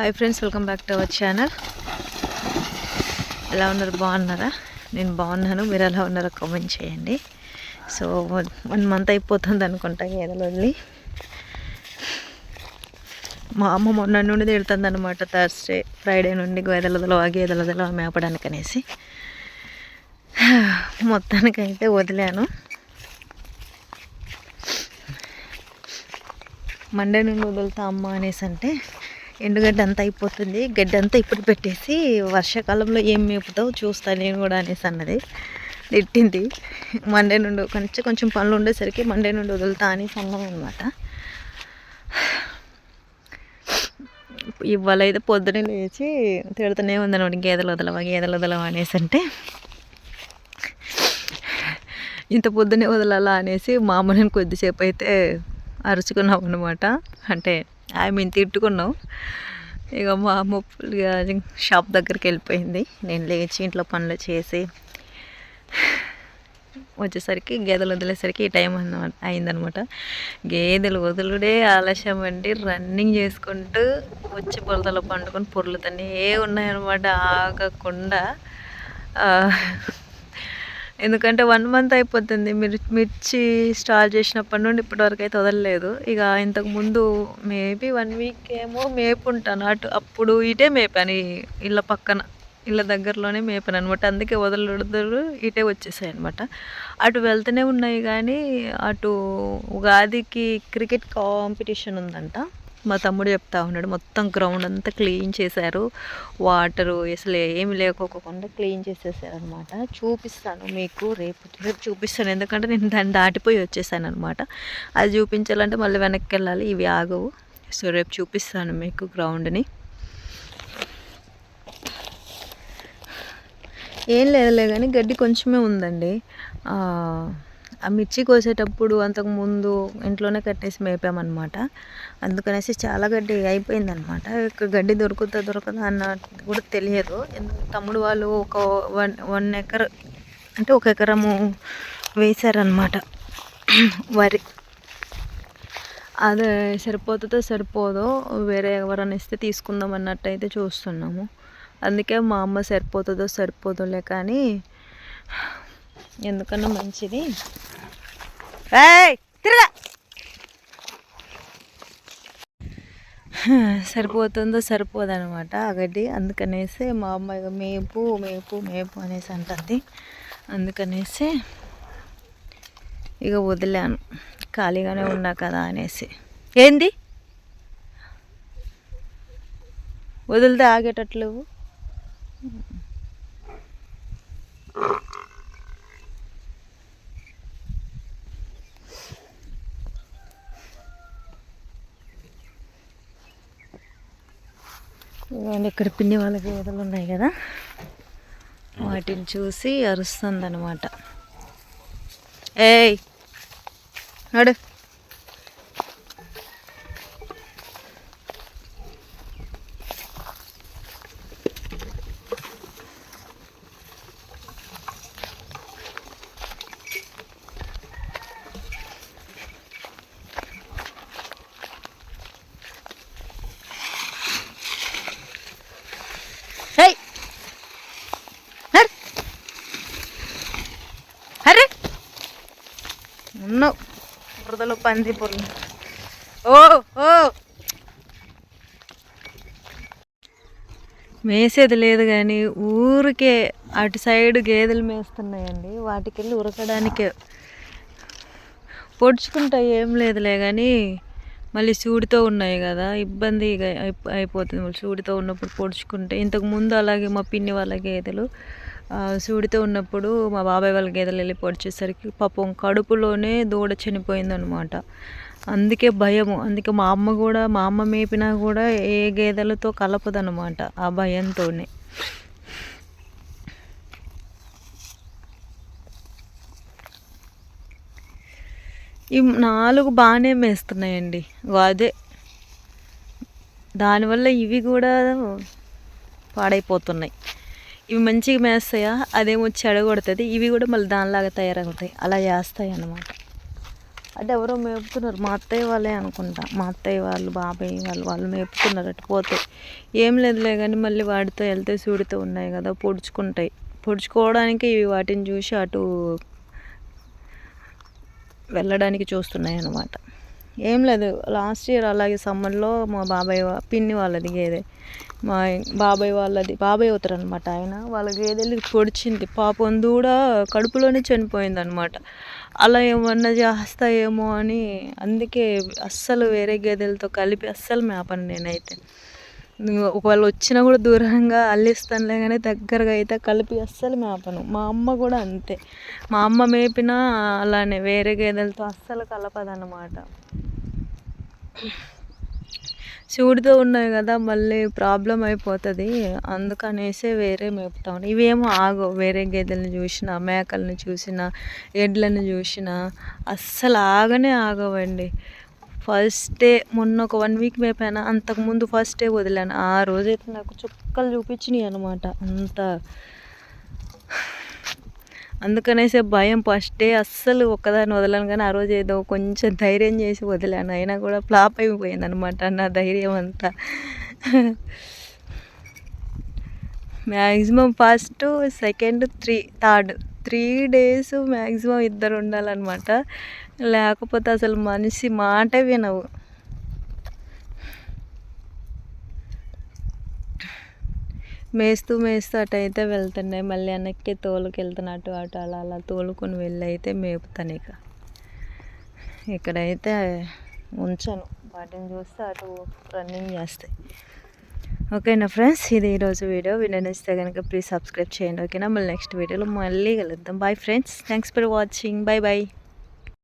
Hi friends welcome back to our channel ఎలా ఉన్నారు? బాగున్నారా? నేను బాగున్నాను. మీరు ఎలా ఉన్నారో కామెంట్ చేయండి. సో వన్ మంత్ అయిపోతుంది అనుకుంటా గేదెలు వదిలి మా అమ్మ మొన్న నుండి తిడుతుంది అనమాట థర్స్డే ఫ్రైడే నుండి గేదెల ఆ గేదెల వదలవా మేపడానికి అనేసి. మొత్తానికైతే వదిలాను. మండే నుండి వదులుతా అమ్మ అనేసి అంటే ఎండుగడ్డ అంతా అయిపోతుంది. గడ్డ అంతా ఇప్పుడు పెట్టేసి వర్షాకాలంలో ఏం మేపుతావు చూస్తా నేను కూడా అనేసి అన్నది. తిట్టింది. మండే నుండి కొంచెం కొంచెం పనులు ఉండేసరికి మండే నుండి వదులుతా అనేసి అన్నాం అనమాట ఇవాళ అయితే పొద్దునే లేచి తిడుతూనే ఉందన్నమాట గేదెలు వదలవా గేదెలు వదలవా అనేసి అంటే ఇంత పొద్దునే వదలాలా అనేసి మామూలు కొద్దిసేపు అయితే అరుచుకున్నాం అనమాట అంటే ఐ మీన్ తిట్టుకున్నాం. ఇక మా అమ్మ ఇక షాప్ దగ్గరికి వెళ్ళిపోయింది. నేను లేచి ఇంట్లో పనులు చేసి వచ్చేసరికి గేదెలు వదిలేసరికి ఈ టైం అన్నమాట అయిందనమాట గేదెలు వదులుడే ఆలస్యం అండి. రన్నింగ్ చేసుకుంటూ వచ్చి పొలతలో పండుకొని పొర్లుతూనే ఉన్నాయన్నమాట ఆగకుండా ఎందుకంటే వన్ మంత్ అయిపోతుంది. మీరు మిర్చి స్టార్ట్ చేసినప్పటి నుండి ఇప్పటివరకు అయితే వదలలేదు. ఇక ఇంతకు ముందు మేబీ వన్ వీక్ ఏమో మేపుంటాను. అటు అప్పుడు ఇటే మేపాను. ఇళ్ళ పక్కన ఇళ్ళ దగ్గరలోనే మేపాను అనమాట అందుకే వదలడదు ఇటే వచ్చేసాయి అనమాట అటు వెళ్తూనే ఉన్నాయి కానీ అటు ఉగాదికి క్రికెట్ కాంపిటీషన్ ఉందంట. మా తమ్ముడు చెప్తా ఉన్నాడు మొత్తం గ్రౌండ్ అంతా క్లీన్ చేశారు. వాటరు అసలు ఏమి లేకోకుండా క్లీన్ చేసేసారు అనమాట చూపిస్తాను మీకు రేపు రేపు చూపిస్తాను. ఎందుకంటే నేను దాన్ని దాటిపోయి వచ్చేసాను అనమాట అది చూపించాలంటే మళ్ళీ వెనక్కి వెళ్ళాలి ఇవి ఆగవు. సో రేపు చూపిస్తాను మీకు గ్రౌండ్ని ఏం లేదులే కానీ గడ్డి కొంచెమే ఉందండి. ఆ, మిర్చి కోసేటప్పుడు అంతకు ముందు ఇంట్లోనే కట్టేసి మేపామన్నమాట. అందుకనేసి చాలా గడ్డి అయిపోయిందనమాట అనమాట గడ్డి దొరుకుతా దొరకదా అన్న కూడా తెలియదు. ఎందుకు తమ్ముడు వాళ్ళు ఒక వన్ వన్ ఎకర్ అంటే ఒక ఎకరము వేశారనమాట వరి. అదే సరిపోతుందో సరిపోదో వేరే ఎవరైనా ఇస్తే తీసుకుందాం అన్నట్టు అయితే చూస్తున్నాము. అందుకే మా అమ్మ సరిపోతుందో సరిపోదోలే కానీ ఎందుకన్నా మంచిది? ఏయ్, తిరగా. సరిపోతుందో సరిపోదనమాట ఆ గడ్డి. అందుకనేసి మా అమ్మ ఇక మేపు మేపు మేపు అనేసి అంటుంది. అందుకనేసి ఇక వదిలాను. ఖాళీగానే ఉన్నా కదా అనేసి. ఏంది? వదిలితే ఆగేటట్లు ఇక్కడ పిన్ని వాళ్ళ గేదెలు ఉన్నాయి కదా. వాటిని చూసి అరుస్తుంది అనమాట ఏయ్ నడు ఏయ్ నడు అరే ఉన్నావు. బురదలో పంది పొరలు ఓ ఓ. మేసేది లేదు కానీ ఊరికే అటు సైడ్ గేదెలు మేస్తున్నాయండి. వాటికి వెళ్ళి ఉరకడానికే. పొడుచుకుంటా ఏం లేదులే కానీ మళ్ళీ చూడితో ఉన్నాయి కదా ఇబ్బంది అయిపో- అయిపోతుంది. మళ్ళీ చూడితో ఉన్నప్పుడు పొడుచుకుంటే ఇంతకు ముందు అలాగే మా పిన్ని వాళ్ళ గేదెలు సూడితో ఉన్నప్పుడు మా బాబాయ్ వాళ్ళ గేదెలు వెళ్ళి పొడిచేసరికి పాపం కడుపులోనే దూడ చనిపోయిందనమాట అందుకే భయము. అందుకే మా అమ్మ కూడా మా అమ్మ మేపినా కూడా ఏ గేదెలతో కలపదనమాట ఆ భయంతోనే. ఈ నాలుగు బాగానే మేస్తున్నాయండి. అదే దానివల్ల ఇవి కూడా పాడైపోతున్నాయి. ఇవి మంచిగా మేస్తాయా? అదేమో చెడగొడుతుంది ఇవి కూడా మళ్ళీ దానిలాగా తయారవుతాయి. అలా చేస్తాయి అన్నమాట. అంటే ఎవరో మేపుతున్నారు. మా అత్తయ్య వాళ్ళే అనుకుంటా. మా అత్తయ్య వాళ్ళు బాబాయ్ వాళ్ళు వాళ్ళు మేపుతున్నారు అటు పోతే ఏం లేదులే కానీ మళ్ళీ వాటితో వెళ్తే సూడితో ఉన్నాయి కదా పొడుచుకుంటాయి. పొడుచుకోవడానికి ఇవి వాటిని చూసి అటు వెళ్ళడానికి చూస్తున్నాయి అన్నమాట ఏం లేదు. లాస్ట్ ఇయర్ అలాగే సమ్మర్లో మా బాబాయ్ పిన్ని వాళ్ళది గేదె. మా బాబాయ్ వాళ్ళది బాబాయ్ అవుతారు అనమాట ఆయన. వాళ్ళ గేదెలు పొడిచింది. పాపం దూడ కడుపులోనే చనిపోయింది అనమాట అలా ఏమన్నా చేస్తాయేమో అని అందుకే అస్సలు వేరే గేదెలతో కలిపి అస్సలు మేపను నేనైతే. ఒకవేళ వచ్చినా కూడా దూరంగా అల్లిస్తానులే కానీ దగ్గరగా అయితే కలిపి అస్సలు మేపను. మా అమ్మ కూడా అంతే. మా అమ్మ మేపినా అలానే వేరే గేదెలతో అస్సలు కలపదన్నమాట. శివుడితో ఉన్నాయి కదా మళ్ళీ ప్రాబ్లం అయిపోతుంది. అందుకనేసే వేరే మేపుతాం ఇవేమో ఆగవు వేరే గేదెలను చూసినా మేకలను చూసినా ఎడ్లను చూసినా అస్సలు ఆగనే ఆగవండి. ఫస్ట్ డే మొన్న ఒక వన్ వీక్ మేపాను అంతకుముందు ఫస్ట్ డే వదిలాను. ఆ రోజైతే నాకు చుక్కలు చూపించినాయి అనమాట అంత అందుకనేసే భయం. ఫస్ట్ డే అస్సలు ఒక్కదాన్ని వదలను కానీ ఆ రోజు ఏదో కొంచెం ధైర్యం చేసి వదిలాను. అయినా కూడా ఫ్లాప్ అయిపోయింది అనమాట నా ధైర్యం అంతా. Maximum first second three third three days maximum ఇద్దరు ఉండాలన్నమాట. లేకపోతే అసలు మనిషి మాట వినవు. మేస్తూ మేస్తూ అటు అయితే వెళ్తున్నాయి మళ్ళీ వెనక్కి తోలుకు వెళ్తున్నట్టు అటు అలా అలా తోలుకొని వెళ్ళి అయితే మేపుతాను ఇక. ఇక్కడైతే ఉంచాను. వాటిని చూస్తే అటు రన్నింగ్ చేస్తాయి ఓకేనా ఫ్రెండ్స్? ఇది ఈరోజు వీడియో. వీడియో నచ్చితే కనుక ప్లీజ్ సబ్స్క్రైబ్ చేయండి. ఓకేనా? మళ్ళీ నెక్స్ట్ వీడియోలో మళ్ళీ కలుద్దాం. Bye friends thanks for watching bye bye